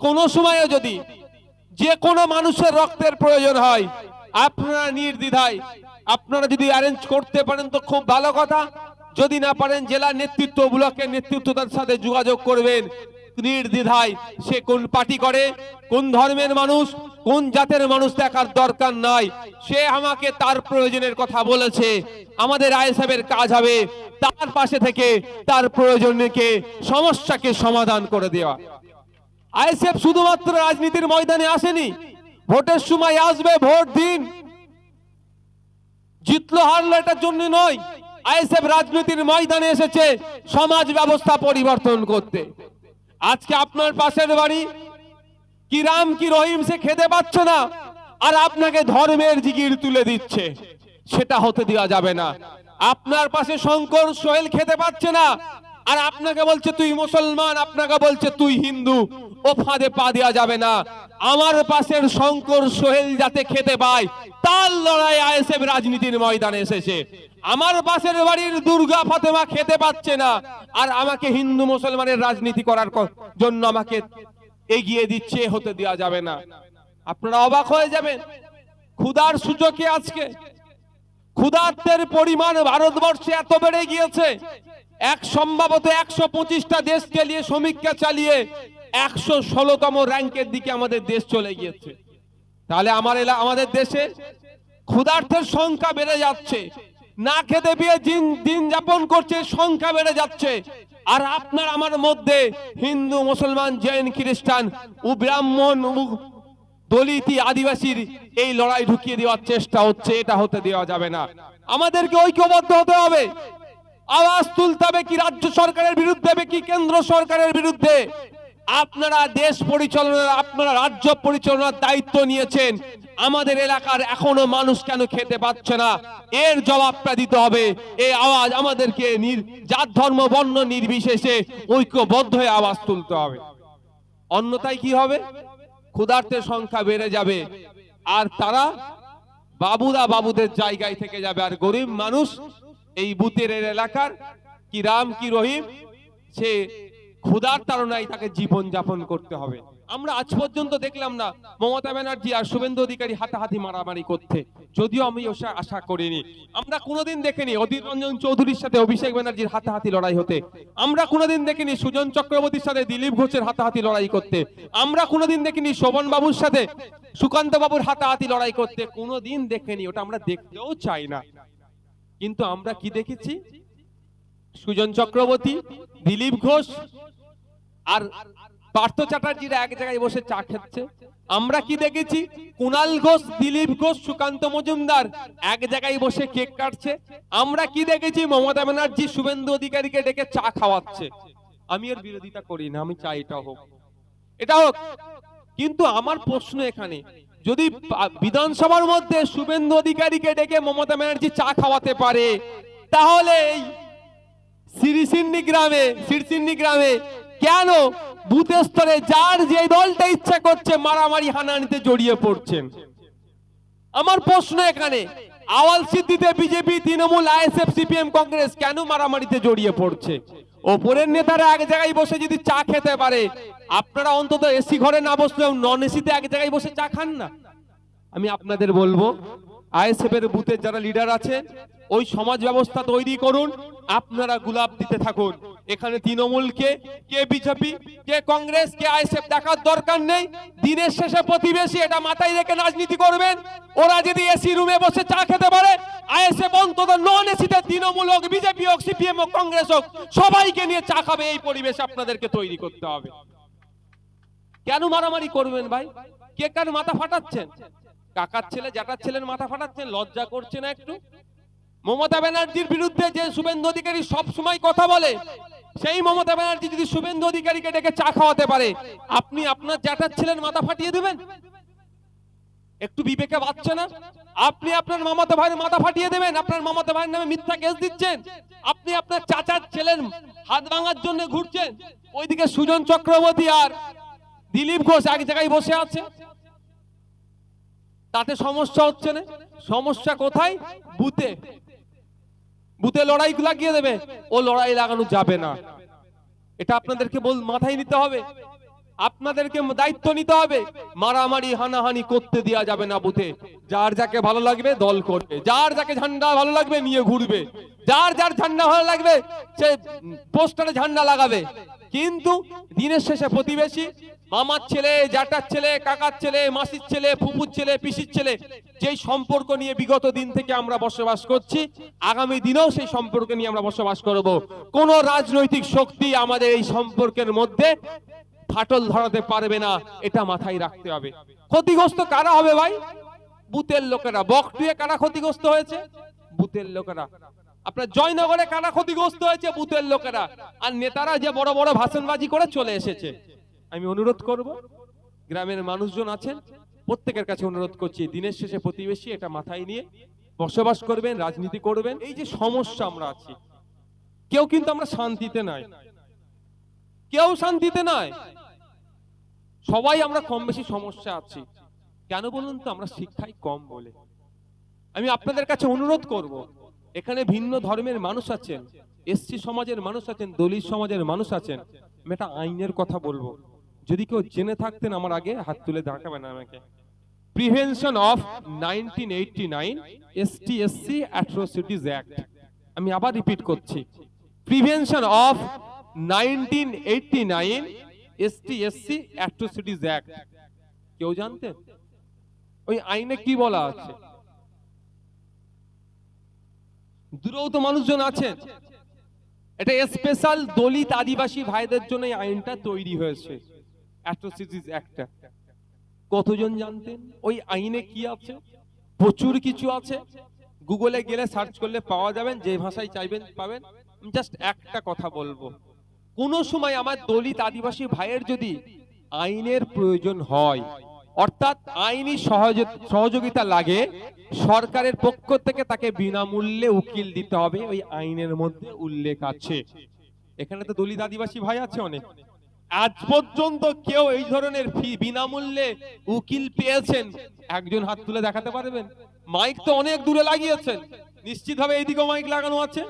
কোনো সময়ে যদি যে কোনো মানুষের রক্তের প্রয়োজন হয়, আপনারা নির্দ্বিধায়, আপনারা যদি অ্যারেঞ্জ করতে পারেন তো খুব ভালো কথা। যদি না পারেন জেলা নেতৃত্ব ব্লকের নেতৃত্বতার সাথে যোগাযোগ করবেন। নির্দ্বিধায় সে কোন পার্টি করে, কোন ধর্মের মানুষ, কোন জাতের মানুষ দেখার দরকার নাই। সে আমাকে তার প্রয়োজনের কথা বলেছে। আমাদের আইএসএফের কাজ হবে তার পাশে থেকে তার প্রয়োজনকে, সমস্যাকে সমাধান করে দেওয়া। আইএসএফ শুধুমাত্র রাজনীতির ময়দানে আসেনি। ভোটের সময় আসবে, ভোট দিন। জিতলো, হারলো এটার জন্য নয়। আইএসএফ রাজনীতির ময়দানে এসেছে সমাজ ব্যবস্থা পরিবর্তন করতে। আজকে আপনার পাশের বাড়ি, কি রাম, কি রহিম, সে খেতে পাচ্ছে না, আর আপনাকে ধর্মের জিগির তুলে দিচ্ছে। সেটা হতে দেওয়া যাবে না। আপনার পাশে শঙ্কর সোহেল খেতে পাচ্ছে না আর আপনাকে বলছে তুই মুসলমান, আপনাকে বলছে তুই হিন্দু। ও ফাঁদে পা দেওয়া যাবে না। আমার পাশের শঙ্কর সোহেল যাতে খেতে পায়, তার লড়াই আইএসএফ রাজনীতির ময়দানে এসেছে। আমার পাশের বাড়ির দুর্গা ফাতেমা খেতে পাচ্ছে না, আর আমাকে হিন্দু মুসলমানের রাজনীতি করার জন্য আমাকে এগিয়ে দিচ্ছে, হতে দেওয়া যাবে না। আপনারা অবাক হয়ে যাবেন। ক্ষুধার সূচকে আজকে। ক্ষুধার্তের পরিমাণ ভারতবর্ষে এত বেড়ে গিয়েছে। এক সম্ভবত একশো পঁচিশটা দেশকে নিয়ে সমীক্ষা চালিয়ে একশো ষোলোতম র্যাঙ্কের দিকে আমাদের দেশ চলে গিয়েছে। তাহলে আমার এলা, আমাদের দেশে ক্ষুধার্তের সংখ্যা বেড়ে যাচ্ছে। না খেতে পেয়ে দিন দিন যাপন করছে, সংখ্যা বেড়ে যাচ্ছে। আর আপনার আমার মধ্যে হিন্দু, মুসলমান, জৈন, খ্রিস্টান ও ব্রাহ্মণ দলিতি, আদিবাসীর এই লড়াই ঢুকিয়ে দেওয়ার চেষ্টা হচ্ছে, এটা হতে দেওয়া যাবে না। আমাদেরকে ঐক্যবদ্ধ হতে হবে। আওয়াজ তুলতে হবে কি রাজ্য সরকারের বিরুদ্ধে হবে কি কেন্দ্র সরকারের বিরুদ্ধে? আপনারা দেশ পরিচালনার, আপনারা রাজ্য পরিচালনার দায়িত্ব নিয়েছেন। আমাদের এলাকার এখনও মানুষ কেন খেতে পাচ্ছে না? এর জবাবটা দিতে হবে। এই আওয়াজ আমাদেরকে জাত, ধর্ম, বর্ণ নির্বিশেষে ঐক্যবদ্ধ হয়ে আওয়াজ তুলতে হবে। অন্যথায় কি হবে? ক্ষুধার্তের সংখ্যা বেড়ে যাবে। আর তারা বাবুরা বাবুদের জায়গায় থেকে যাবে। আর গরিব মানুষ এই বুতের এলাকার কি রাম, কি রহিম, সে ক্ষুধার তাড়নায় তাকে জীবন যাপন করতে হবে। আমরা আজ পর্যন্ত দেখলাম না মমতা ব্যানার্জি আর শুভেন্দু অধিকারী হাতাহাতি মারামারি করতে। যদিও আমি ওসা আশা করিনি। আমরা কোনোদিন দেখিনি অধীর রঞ্জন চৌধুরীর সাথে অভিষেক ব্যানার্জির হাতাহাতি লড়াই হতে। আমরা কোনোদিন দেখিনি সুজন চক্রবর্তীর সাথে দিলীপ ঘোষের হাতাহাতি লড়াই করতে। আমরা কোনোদিন দেখিনি শোভন বাবুর সাথে সুকান্ত বাবুর হাতাহাতি লড়াই করতে। কোনোদিন দেখেনি, ওটা আমরা দেখতেও চাই না। কিন্তু আমরা কি দেখেছি? সুজন চক্রবর্তী, দিলীপ ঘোষ আর পার্থ চ্যাটার্জিরা এক জায়গায় বসে চা খাচ্ছে। আমরা কি দেখেছি? কুনাল ঘোষ, দিলীপ ঘোষ, সুকান্ত মজুমদার এক জায়গায় বসে কেক কাটছে। আমরা কি দেখেছি? মমতা ব্যানার্জি শুভেন্দু অধিকারীকে ডেকে চা খাওয়াচ্ছে। আমি এর বিরোধিতা করি না, আমি চাই এটা হোক। এটা হোক। কিন্তু আমার প্রশ্ন এখানে যদি বিধানসভার মধ্যে শুভেন্দু অধিকারীকে ডেকে মমতা ব্যানার্জি চা খাওয়াতে পারে, তাহলে এই সিরিসিন্নি গ্রামে, সিরসিন্নি গ্রামে কেন বুথ স্তরে যার যে দলটা ইচ্ছা করছে মারামারি হানানিতে জড়িয়ে পড়ছেন? আমার প্রশ্ন এখানে, আওয়াল সিদ্ধিতে BJP, Trinamool, ISF, CPM, Congress কেন মারামারিতে জড়িয়ে পড়ছে? ওপরের নেতারা এক জায়গায় বসে যদি চা খেতে পারে, আপনারা অন্তত এসি ঘরে না বসলেও নন এসিতে এক জায়গায় বসে চা খান না। আমি আপনাদের বলব আইএসএফ এর বুথের যারা লিডার আছে, ওই সমাজ ব্যবস্থা তৈরি করুন, আপনারা গুলাব দিতে থাকুন। এখানে তৃণমূলকে কে? বিজেপি? কে কংগ্রেস? কে আইএসএফ? দেখার দরকার নেই। দিনের শেষে প্রতিবেশী এটা মাথায় রেখে রাজনীতি করবেন। ওরা যদি এসি রুমে বসে চা খেতে পারে, আইএসএফ অন্তত নন এসিতে তৃণমূল হোক, বিজেপি হোক, সিপিএম হোক, কংগ্রেস হোক, সবাইকে নিয়ে চা খাবে এই পরিবেশ আপনাদেরকে তৈরি করতে হবে। কেন মারামারি করবেন ভাই? কে কেন মাথা ফাটাচ্ছেন? কাকার ছেলে, জ্যাঠার ছেলের মাথা ফাটাচ্ছেন? লজ্জা করছে না একটু? মমতা ব্যানার্জির বিরুদ্ধে যে শুভেন্দু অধিকারী সবসময় কথা বলে সেই মমতা ব্যানার্জি যদি শুভেন্দু অধিকারীকে ডেকে চা খাওয়াতে পারে, আপনি আপনার জ্যাঠার ছেলের মাথা ফাটিয়ে দেবেন? একটু বিবেকে বাঁচছে না? আপনি আপনার মামাতো ভাইয়ের মাথা ফাটিয়ে দেবেন? আপনার মামাতো ভাইয়ের নামে মিথ্যা কেস দিচ্ছেন? আপনি আপনার চাচার ছেলের হাত ভাঙার জন্য ঘুরছেন? ওইদিকে সুজন চক্রবর্তী আর দিলীপ ঘোষ এক জায়গায় বসে আছে। তাতে সমস্যা হচ্ছে না? সমস্যা কোথায়? বুতে বুতে লড়াই লাগিয়ে দেবে। ও লড়াই লাগানো যাবে না। এটা আপনাদেরকে বল, মাথায় নিতে হবে। আপনাদেরকে দায়িত্ব নিতে হবে। মারামারি, হানাহানি করতে দেওয়া যাবে না বুথে যার যাকে ভালো লাগবে, দল করবে। যার যাকে ঝান্ডা ভালো লাগবে, নিয়ে ঘুরবে। যার যার ঝান্ডা ভালো লাগবে, সে পোস্টারে ঝান্ডা লাগাবে। কিন্তু দিনের শেষে প্রতিবেশী মামার ছেলে, জ্যাঠার ছেলে, কাকার ছেলে, মাসির ছেলে, ফুপুর ছেলে, পিসির ছেলে, যেই সম্পর্ক নিয়ে বিগত দিন থেকে আমরা বসবাস করছি, আগামী দিনেও সেই সম্পর্ক নিয়ে আমরা বসবাস করব। কোন রাজনৈতিক শক্তি আমাদের এই সম্পর্কের মধ্যে ফাটল ধরাতে পারবে না, এটা মাথায় রাখতে হবে। ক্ষতিগ্রস্ত কারা হবে ভাই? বুথের লোকেরা। বকটুয়ে কারা ক্ষতিগ্রস্ত হয়েছে? বুথের লোকেরা। আপনার জয়নগরে কারা ক্ষতিগ্রস্ত হয়েছে? বুথের লোকেরা। আর নেতারা যে বড় বড় ভাষণবাজি করে চলে এসেছে। আমি অনুরোধ করব, গ্রামের মানুষজন আছেন, প্রত্যেকের কাছে অনুরোধ করছি, দিনের শেষে প্রতিবেশী এটা মাথায় নিয়ে বসবাস করবেন, রাজনীতি করবেন, এই যে সমস্যা আমরা আছি। কেউ কিন্তু আমরা শান্তিতে নাই। কেউ শান্তিতে নাই। সবাই আমরা কম বেশি সমস্যা আছি। কেন বলুন তো, আমরা শিক্ষাই কম বলে। আমি আপনাদের কাছে অনুরোধ করব, এখানে ভিন্ন ধর্মের মানুষ আছেন, এসসি সমাজের মানুষ আছেন, দলিত সমাজের মানুষ আছেন, আমি একটা আইনের কথা বলব। যদি কেউ জেনে থাকতেন আমার আগে, হাত তুলে দেখাবেন আমাকে। Prevention of nineteen eighty nine ST SC atrocities act আমি আবার রিপিট করছি। Prevention of nineteen eighty nine ST কেউ জানতেন? ওই আইনে কি বলা আছে? দূরেও তো মানুষজন আছেন। এটা স্পেশাল দলিত আদিবাসী ভাইদের জন্য এই আইনটা তৈরি হয়েছে। অ্যাট্রোসিটিস অ্যাক্টটা কতজন জানতেন? ওই আইনে কি আছে? প্রচুর কিছু আছে। গুগলে গেলে সার্চ করলে পাওয়া যাবেন, যে ভাষায় চাইবেন, পাবেন। জাস্ট একটা কথা বলব। কোন সময় আমার দলিত আদিবাসী ভাইয়ের যদি আইনের প্রয়োজন হয়, অর্থাৎ আইনি সহযোগিতা লাগে, সরকারের পক্ষ থেকে তাকে বিনামূল্যে উকিল দিতে হবে। ওই আইনের মধ্যে উল্লেখ আছে। এখানে তো দলিত আদিবাসী ভাই আছে অনেক। আজ পর্যন্ত কেউ এই ধরনের ফি বিনামূল্যে উকিল পেয়েছেন। একজন হাত তুলে দেখাতে পারবেন? মাইক তো অনেক দূরে লাগিয়েছেন। নিশ্চিত ভাবে এইদিকেও মাইক লাগানো আছে।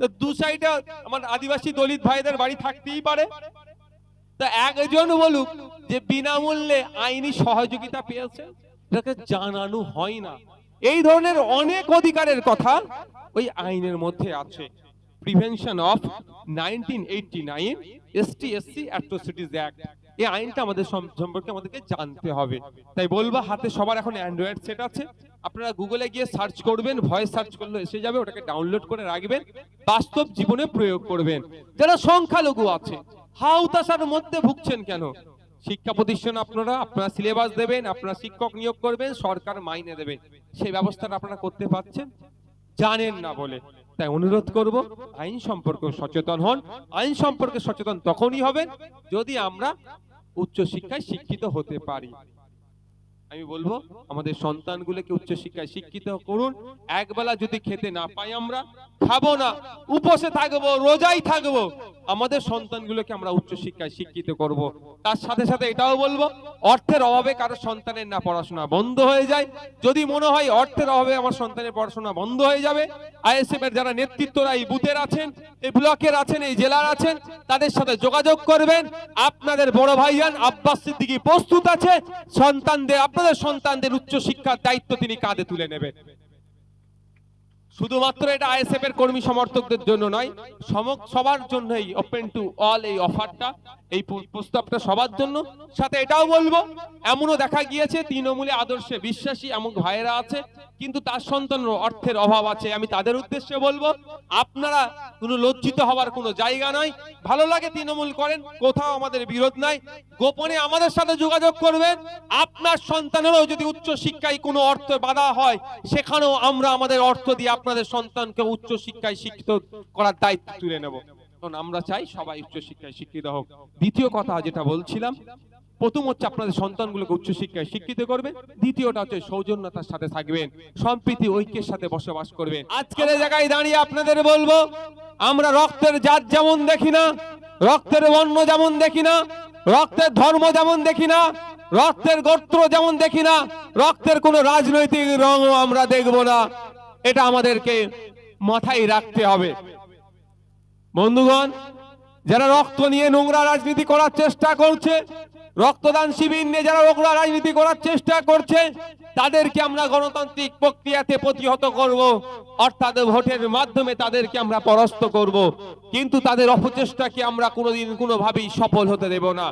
তো দু সাইডে আমার আদিবাসী দলিত ভাইদের বাড়ি থাকতেই পারে। তা একজন বলুক যে বিনামূল্যে আইনি সহযোগিতা পেয়েছে? এটাকে জানানো হয় না। এই ধরনের অনেক অধিকারের কথা ওই আইনের মধ্যে আছে। Prevention of nineteen eighty nine ST SC atrocities act এই আইনটা আমাদের সম্পর্কে আমাদেরকে জানতে হবে। তাই বলব, হাতে সবার এখন অ্যান্ড্রয়েড সেট আছে। আপনারা গুগলে গিয়ে সার্চ করবেন ভয়েস সার্চ করলে এসে যাবে, ওটাকে ডাউনলোড করে রাখবেন, বাস্তব জীবনে প্রয়োগ করবেন। যারা সংখ্যালঘু আছে হাউতাসার মধ্যে ভুগছেন কেন? শিক্ষা প্রতিষ্ঠান আপনারা আপনারা সিলেবাস দেবেন, আপনারা শিক্ষক নিয়োগ করবেন, সরকার মাইনে দেবে। সেই ব্যবস্থাটা আপনারা করতে পারছেন? জানেন না বলে। তাই অনুরোধ করব, আইন সম্পর্কে সচেতন হন। আইন সম্পর্কে সচেতন তখনই হবেন যদি আমরা উচ্চ শিক্ষায় শিক্ষিত হতে পারি। আমি বলব, আমাদের সন্তানগুলোকে উচ্চ শিক্ষায় শিক্ষিত করুন। একবেলা যদি খেতে না পাই আমরা, খাব না, উপসে থাকব, রোজাই থাকব। আমাদের সন্তানগুলোকে আমরা উচ্চ শিক্ষায় শিক্ষিত করব। তার সাথে সাথে এটাও বলব, অর্থের অভাবে কারও সন্তানের না পড়াশোনা বন্ধ হয়ে যায়। যদি মনে হয় অর্থের অভাবে আমার সন্তানের পড়াশোনা বন্ধ হয়ে যাবে আইএসএফ এর যারা নেতৃত্বরা এই বুথের আছেন এই ব্লকের আছেন, এই জেলার আছেন, তাদের সাথে যোগাযোগ করবেন। আপনাদের বড় ভাইয়ান আব্বাস সিদ্দিকি প্রস্তুত আছে। সন্তানদের, আপনাদের সন্তানদের উচ্চ শিক্ষার দায়িত্ব তিনি কাঁধে তুলে নেবেন। শুধুমাত্র এটা আইএসএফ এর কর্মী সমর্থকদের জন্য নয় সবার জন্যই ওপেন টু অল এই অফারটা এই প্র- প্রস্তাবটা সবার জন্য। সাথে এটাও বলব, এমনও দেখা গিয়েছে, তৃণমূলে আদর্শে বিশ্বাসী এমন ভাইয়েরা আছে, কিন্তু তার সন্তান অর্থের অভাব আছে। আমি তাদের উদ্দেশ্যে বলব, আপনারা কোনো লজ্জিত হওয়ার কোনো জায়গা নাই ভালো লাগে তৃণমূল করেন, কোথাও আমাদের বিরোধ নাই। গোপনে আমাদের সাথে যোগাযোগ করবেন। আপনার সন্তানেরও যদি উচ্চ শিক্ষায় কোনো অর্থ বাধা হয়, সেখানেও আমরা আমাদের অর্থ দিয়ে আপনাদের সন্তানকে উচ্চ শিক্ষায় শিক্ষিত করার দায়িত্ব তুলে নেব। কারণ আমরা চাই সবাই উচ্চ শিক্ষায় শিক্ষিত হোক। দ্বিতীয় কথা যেটা বলছিলাম, প্রথম হচ্ছে আপনাদের সন্তানগুলোকে উচ্চ শিক্ষায় শিক্ষিত করবেন দ্বিতীয়টা হচ্ছে সৌজন্যতার সাথে থাকবেন, সম্প্রীতি, ঐক্যের সাথে বসবাস করবেন। আজকের জায়গায় দাঁড়িয়ে আপনাদের বলব, আমরা রক্তের জাত যেমন দেখি না, রক্তের বর্ণ যেমন দেখি না, রক্তের ধর্ম যেমন দেখি না, রক্তের গোত্র যেমন দেখি না, রক্তের কোনো রাজনৈতিক রঙও আমরা দেখব না। এটা আমাদেরকে মাথায় রাখতে হবে। বন্ধুগণ, যারা রক্ত নিয়ে নোংরা রাজনীতি করার চেষ্টা করছে, রক্তদান শিবির নিয়ে যারা নোংরা রাজনীতি করার চেষ্টা করছে, তাদেরকে আমরা গণতান্ত্রিক প্রক্রিয়াতে প্রতিহত করব, অর্থাৎ ভোটের মাধ্যমে তাদেরকে আমরা পরাস্ত করব। কিন্তু তাদের অপচেষ্টাকে আমরা কোনোদিন কোনোভাবেই সফল হতে দেব না।